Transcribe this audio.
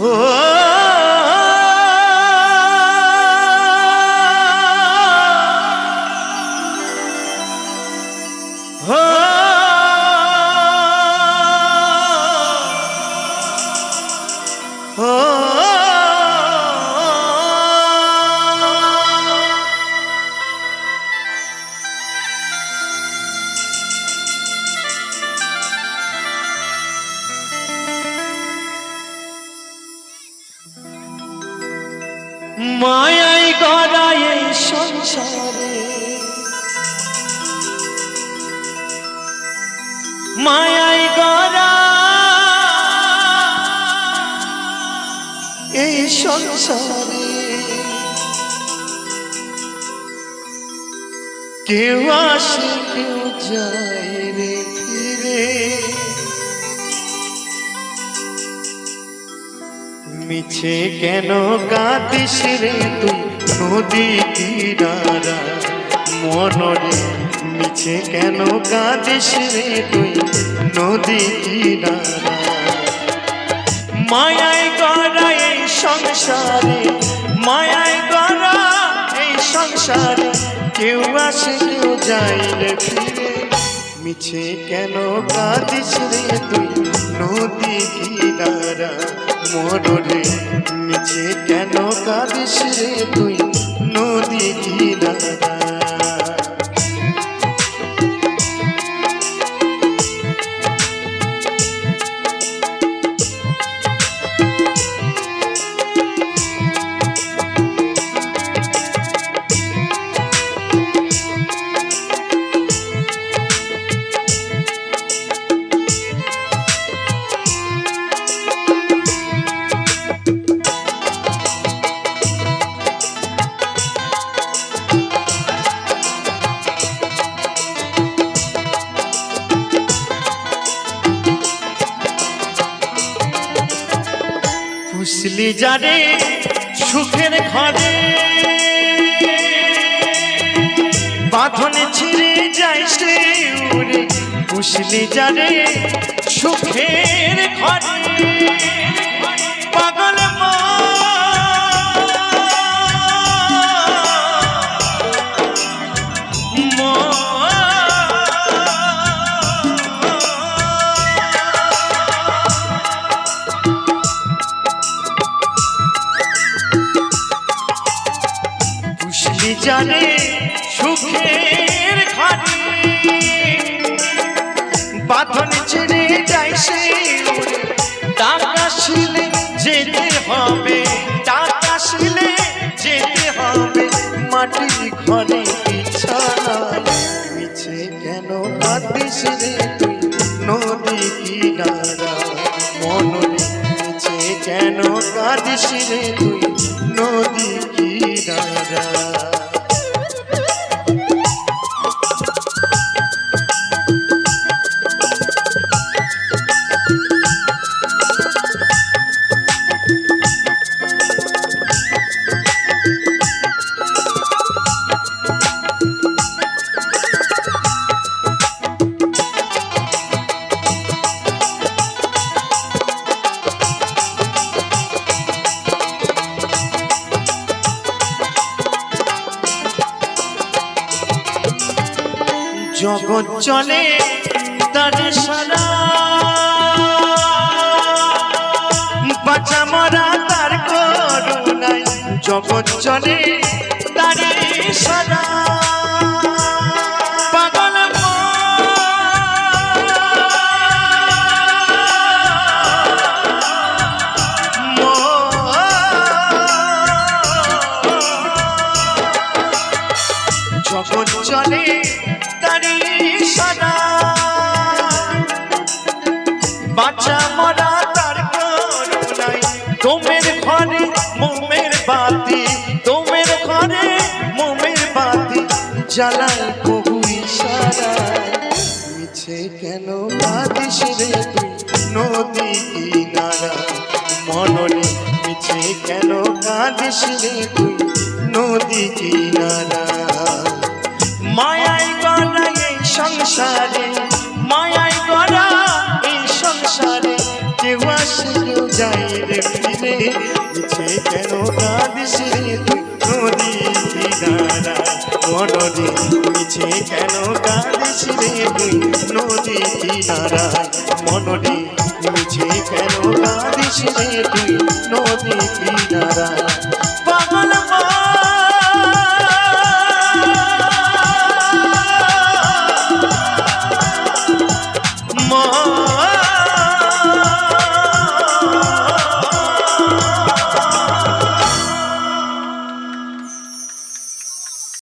Oh. মায়াই গড়ায় এই সংসারে। মায়াই গড়া এই সংসারে। কেউ আসে কেউ যায় রে। মিছে কেন কাঁদিস রে তুই? নদী কিনারা মনরে মিছে কেন কাঁদিস রে তুই? নদী কিনারা মায়ায় গড়া এই সংসারে, মায়ায় গড়া এই সংসারে, কেউ আসে, কেউ যায় রে ফিরে। মিছে কেন কাঁদিস রে তুই? নদী কিনারা মররে মিছে কেন কাঁদিস রে তুই? নদী কিনারা ফুসলি জানে, সুখের ঘরে। বাঁধন ছিঁড়ে যায় সে উড়ে ফুসলি জানে, সুখের ঘরে। পাগল ফুসলি জানে সুখের ঘরে বাঁধন ছেড়ে যায় সে। টাকা শিলে যেতে হবে, টাকা শিলে যেতে হবে। মাটির ঘরে বিছানায় মিছে কেন রে নদী কিনারা মনরে মিছে কেন কাঁদিস রে তুই? নদী কিনারা জগৎ চলে তার সারা। বাঁচা মরা তার করুণায় জগৎ চলে তার সারা। চলে বাচ্চা মরা তার করুণাই তোমের ঘরে কেন কাঁদিস রে তুই নদী কিনারা? মনরে মিছে কেন কাঁদিস রে তুই নদী কিনারা? মিছে কেন কাঁদিস তুই? নদী কিনারা, মনরে মিছে কেন কাঁদিস রে তুই? নদী কিনারা, মনরে মিছে কেন কাঁদিস রে তুই? নদী কিনারায়